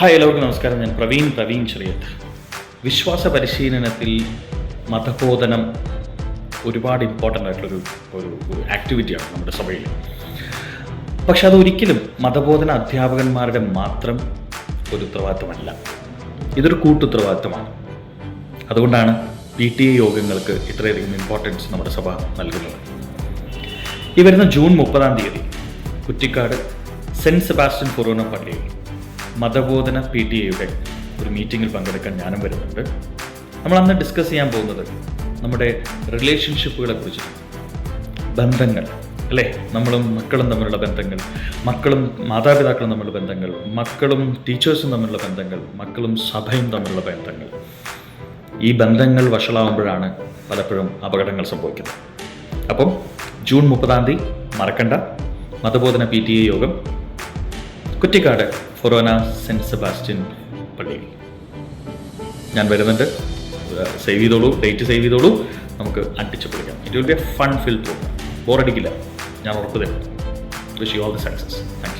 Hi എല്ലാവർക്കും നമസ്കാരം. ഞാൻ പ്രവീൺ പ്രവീൺ ശ്രീയത്ത് വിശ്വാസ പരിശീലനത്തിൽ മതബോധനം ഒരുപാട് ഇമ്പോർട്ടന്റ് ആയിട്ടുള്ളൊരു ഒരു ആക്ടിവിറ്റിയാണ് നമ്മുടെ സഭയിൽ. പക്ഷെ അതൊരിക്കലും മതബോധന അധ്യാപകന്മാരുടെ മാത്രം ഒരു ഉത്തരവാദിത്തമല്ല. ഇതൊരു കൂട്ടുത്തരവാദിത്തമാണ്. അതുകൊണ്ടാണ് പി ടി എ യോഗങ്ങൾക്ക് ഇത്രയധികം ഇമ്പോർട്ടൻസ് നമ്മുടെ സഭ നൽകുന്നത്. ഈ വരുന്ന ജൂൺ മുപ്പതാം തീയതി കുറ്റിക്കാട് സെന്റ് സെബാസ്റ്റ്യൻ ഫൊറോന പള്ളിയിൽ മതബോധന പി ടി എയുടെ ഒരു മീറ്റിങ്ങിൽ പങ്കെടുക്കാൻ ഞാനും വരുന്നുണ്ട്. നമ്മൾ അന്ന് ഡിസ്കസ് ചെയ്യാൻ പോകുന്നത് നമ്മുടെ റിലേഷൻഷിപ്പുകളെ കുറിച്ച് ബന്ധങ്ങൾ അല്ലേ? നമ്മളും മക്കളും തമ്മിലുള്ള ബന്ധങ്ങൾ മക്കളും മാതാപിതാക്കളും തമ്മിലുള്ള ബന്ധങ്ങൾ മക്കളും ടീച്ചേഴ്സും തമ്മിലുള്ള ബന്ധങ്ങൾ മക്കളും സഭയും തമ്മിലുള്ള ബന്ധങ്ങൾ. ഈ ബന്ധങ്ങൾ വഷളാവുമ്പോഴാണ് പലപ്പോഴും അപകടങ്ങൾ സംഭവിക്കുന്നത്. അപ്പം ജൂൺ മുപ്പതാം തീയതി മറക്കണ്ട. മതബോധന പി യോഗം കുറ്റിക്കാട് ഫൊറോന സെന്റ് സെബാസ്റ്റ്യൻ പള്ളിയിൽ ഞാൻ വരുന്നുണ്ട്. സേവ് ചെയ്തോളൂ ഡേറ്റ് സേവ് ചെയ്തോളൂ. നമുക്ക് അടിച്ചു പൊളിക്കാം. It will be a fun fill programme ബോറടിക്കില്ല ഞാൻ ഉറപ്പ് തരും. Wish you all the success thank